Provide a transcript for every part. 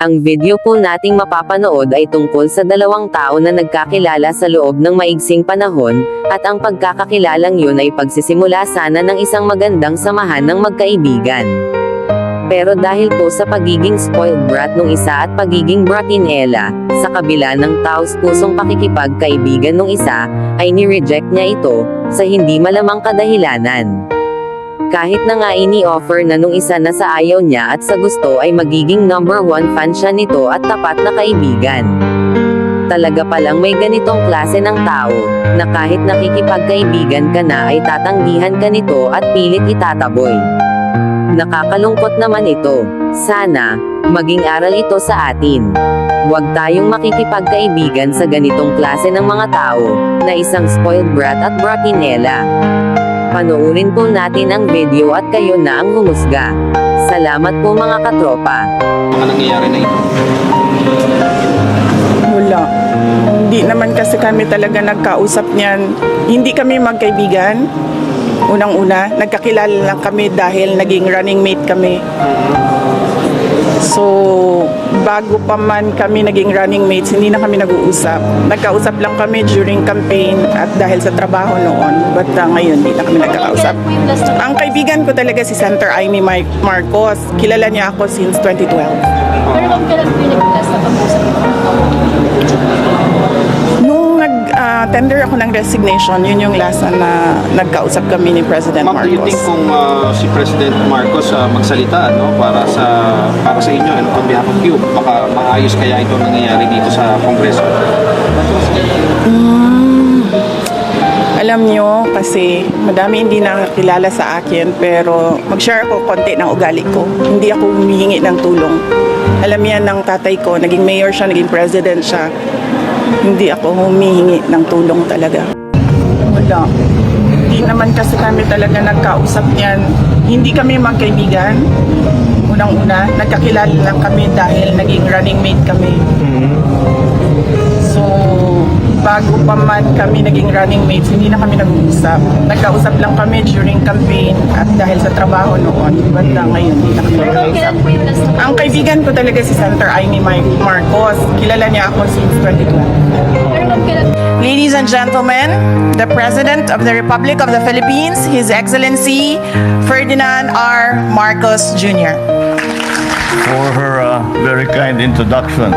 Ang video po nating mapapanood ay tungkol sa dalawang tao na nagkakilala sa loob ng maigsing panahon, at ang pagkakakilalang yun ay pagsisimula sana ng isang magandang samahan ng magkaibigan. Pero dahil po sa pagiging spoiled brat nung isa at pagiging bratinela, sa kabila ng taos pusong pakikipagkaibigan nung isa, ay ni-reject niya ito, sa hindi malamang kadahilanan. Kahit na nga ini-offer na nung isa na sa ayaw niya at sa gusto ay magiging number one fan siya nito at tapat na kaibigan. Talaga palang may ganitong klase ng tao, na kahit nakikipagkaibigan ka na ay tatanggihan ka nito at pilit itataboy. Nakakalungkot naman ito. Sana, maging aral ito sa atin. Huwag tayong makikipagkaibigan sa ganitong klase ng mga tao, na isang spoiled brat at bratinela. Panoorin po natin ang video at kayo na ang humusga. Salamat po mga katropa. mga nangyayari na ito. Wala. Hindi naman kasi kami talaga nagkausap niyan. Hindi kami magkaibigan. Unang-una, nagkakilala lang kami dahil naging running mate kami. So, bago pa man kami naging running mates, hindi na kami nag-uusap. Nagkausap lang kami during campaign at dahil sa trabaho noon. But uh, ngayon, hindi na kami nagkakausap. Ang kaibigan ko talaga si Senator Amy Mar- Marcos. Kilala niya ako since 2012. Pero kung kailan po yung nag-last na pag-usap niyo? Nung nag-tender ako ng resignation, yun yung last na nagkausap kami ni President Ma'am, do you think Marcos. kung ah, si President Marcos ah, magsalita ano, para sa maayos kaya ito nangyayari dito sa Kongreso? Alam nyo, kasi madami hindi nakakilala sa akin, pero mag-share ako konti ng ugali ko. Hindi ako humihingi ng tulong. Alam yan ng tatay ko, naging mayor siya, naging president siya. Hindi ako humihingi ng tulong talaga. Wala. Hindi naman kasi kami talaga nagkausap niyan. Hindi kami magkaibigan. Unang-una, nagkakilala lang kami dahil naging running mate kami. So, bago pa man kami naging running mates, hindi na kami nag-uusap. Nagkausap lang kami during campaign at dahil sa trabaho noon. But uh, ngayon, hindi na kami nag-uusap. Ang kaibigan ko talaga si Senator Amy Mar- Marcos. Kilala niya ako since 2012. Ladies and gentlemen, the President of the Republic of the Philippines, His Excellency Ferdinand R. Marcos Jr. for her uh, very kind introduction.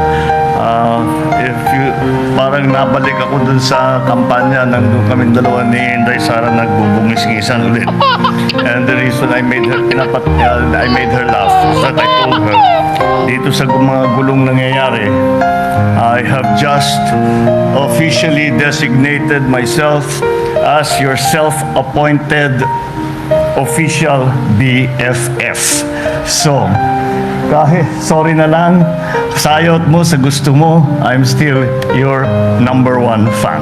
Uh, if you, parang nabalik ako dun sa kampanya nang kami dalawa ni Inday Sara nagbubungis-ngisan ulit. And the reason I made her, pinapat, uh, I made her laugh is that I told her, dito sa mga gulong nangyayari, I have just officially designated myself as your self-appointed official BFF. So, kahit sorry na lang, sayot mo sa gusto mo, I'm still your number one fan.